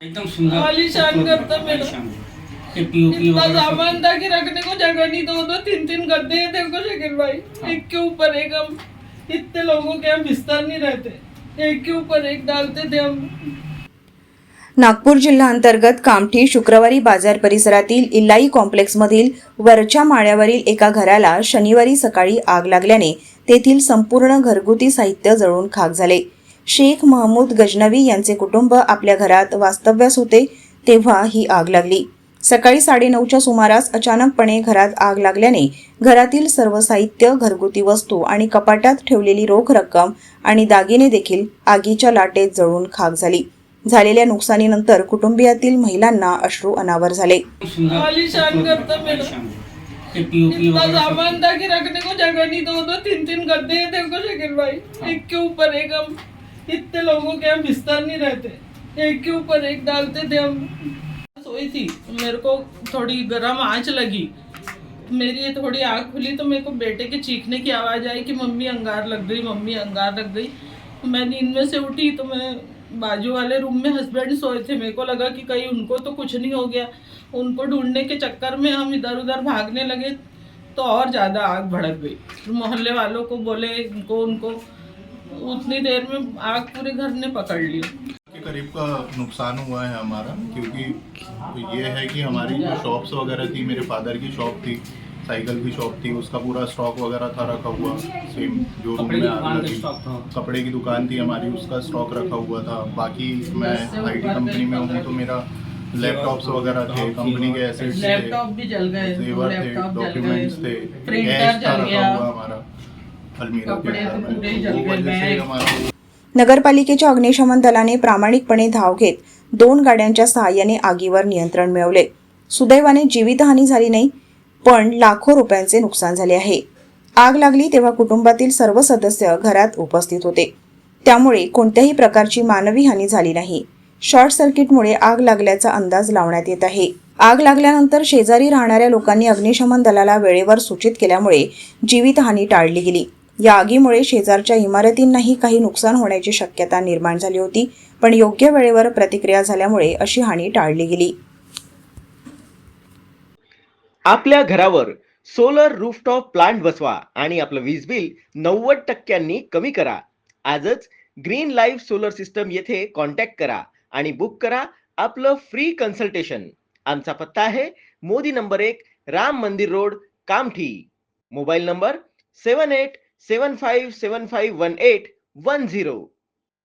एकदम सुंदर आलीशान करता मेरा। ये पीओपी इतना सामान था कि रखने को जगह नहीं दो दो तीन तीन गद्दे हैं देखो शकील भाई. एक के ऊपर एक हम. इतने लोगों के यहाँ बिस्तर नहीं रहते. एक के ऊपर एक डालते थे हम. नागपूर जिल्हा अंतर्गत कामठी शुक्रवारी बाजार परिसरातील इल्लाई कॉम्प्लेक्समधील वरच्या माळ्यावरील एका घराला शनिवारी सकाळी आग लागल्याने तेथील संपूर्ण घरगुती साहित्य जळून खाक झाले. शेख महमूद गजनवी यांचे कुटुंब आपल्या घरात वास्तव्यास होते तेव्हा ही आग लागली. सकाळी साडेनऊच्या सुमारास अचानकपणे घरात आग लागल्याने घरातील सर्व साहित्य घरगुती वस्तू आणि कपाटात ठेवलेली रोख रक्कम आणि दागिने देखील आगीच्या लाटेत जळून खाक झाली. झालेल्या नुकसानीनंतर कुटुंबियातील महिलांना अश्रू अनावर झाले. सामान था कि रखने को जगह नहीं दो दो तीन तीन गद्दे हैं देखो शकील भाई एक के ऊपर एक हम इतने लोगों के यहाँ बिस्तर नहीं रहते। एक के ऊपर एक डालते थे हम। सोई थी। मेरे को थोड़ी गर्म आँच लगी। मेरी ये थोड़ी आँख खुली तो मेरे को बेटे के चीखने की आवाज़ आई कि मम्मी अंगार लग गई, मम्मी अंगार लग गई। मैं नींद में से उठी तो मैं बाजू वाले रूम में हस्बैंड सोए थे। मेरे को लगा कि कहीं उनको तो कुछ नहीं हो गया। उनको ढूँढने के चक्कर में हम इधर उधर भागने लगे तो और ज़्यादा आग भड़क गई। मोहल्ले वालों को बोले उनको उनको उतनी देर में आग पूरे घर ने पकड़ ली। के करीब का नुकसान हुआ है हमारा क्योंकि ये है कि हमारी जो शॉप्स वगैरह थी मेरे फादर की शॉप थी साइकिल की शॉप थी उसका पूरा स्टॉक वगैरह था रखा हुआ सेम जो रूम कपड़े की में आग दुकान लगी। कपड़े की दुकान थी हमारी उसका स्टॉक रखा हुआ था। बाकी मैं आईटी कंपनी में हूँ तो मेरा लैपटॉप्स वगैरह थे कंपनी के एसेट्स थे लैपटॉप भी जल गए थे डॉक्यूमेंट्स थे प्रिंटर कैश था जल रखा हुआ हमारा। नगरपालिकेच्या अग्निशमन दलाने प्रामाणिकपणे धाव घेत दोन गाड्यांच्या सहाय्याने आगीवर नियंत्रण मिळवले. सुदैवाने जीवितहानी झाली नाही पण लाखो रुपयांचे नुकसान झाले आहे. आग लागली तेव्हा कुटुंबातील सर्व सदस्य घरात उपस्थित होते. त्यामुळे कोणत्याही प्रकारची मानवी हानी झाली नाही. शॉर्ट सर्किटमुळे आग लागल्याचा अंदाज लावण्यात येत आहे. आग लागल्यानंतर शेजारी राहणाऱ्या लोकांनी अग्निशमन दलाला वेळेवर सूचित केल्यामुळे जीवितहानी टाळली गेली. या आगीमुळे शेजारच्या इमारतींनाही काही नुकसान होण्याची शक्यता निर्माण झाली होती पण योग्य वेळेवर प्रतिक्रिया झाल्यामुळे अशी हानी टाळली गेली. आपल्या घरावर सोलर रूफटॉप प्लांट बसवा आणि आपलं वीज बिल नव्वद टक्क्यांनी कमी करा. आजच ग्रीन लाईफ सोलर सिस्टम येथे कॉन्टॅक्ट करा आणि बुक करा आपलं फ्री कन्सल्टेशन. आमचा पत्ता आहे मोदी नंबर एक Ram Mandir road Kamthi. Mobile number seven eight 75751810